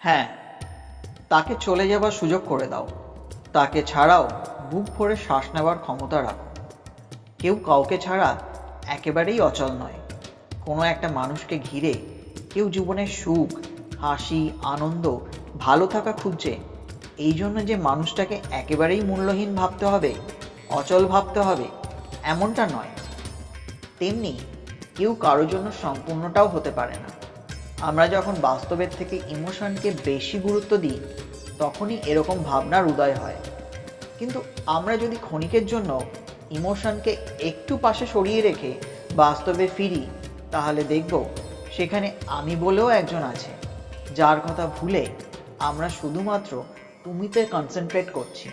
হ্যাঁ তাকে চলে যাবার সুযোগ করে দাও। তাকে ছাড়াও বুক ভরে শ্বাস নেওয়ার ক্ষমতা রাখো। কেউ কাউকে ছাড়া একেবারেই অচল নয়। কোনো একটা মানুষকে ঘিরে কেউ জীবনের সুখ, হাসি, আনন্দ, ভালো থাকা খুঁজছে। এই জন্য যে মানুষটাকে একেবারেই মূল্যহীন ভাবতে হবে, অচল ভাবতে হবে, এমনটা নয়। তেমনি কেউ কারোর জন্য সম্পূর্ণটাও হতে পারে না। আমরা যখন বাস্তবের থেকে ইমোশনকে বেশি গুরুত্ব দিই, তখনই এরকম ভাবনার উদয় হয়। কিন্তু আমরা যদি ক্ষণিকের জন্য ইমোশনকে একটু পাশে সরিয়ে রেখে বাস্তবে ফিরি, তাহলে দেখব সেখানে আমি বলেও একজন আছে, যার কথা ভুলে আমরা শুধুমাত্র তুমিতে কনসেন্ট্রেট করছি।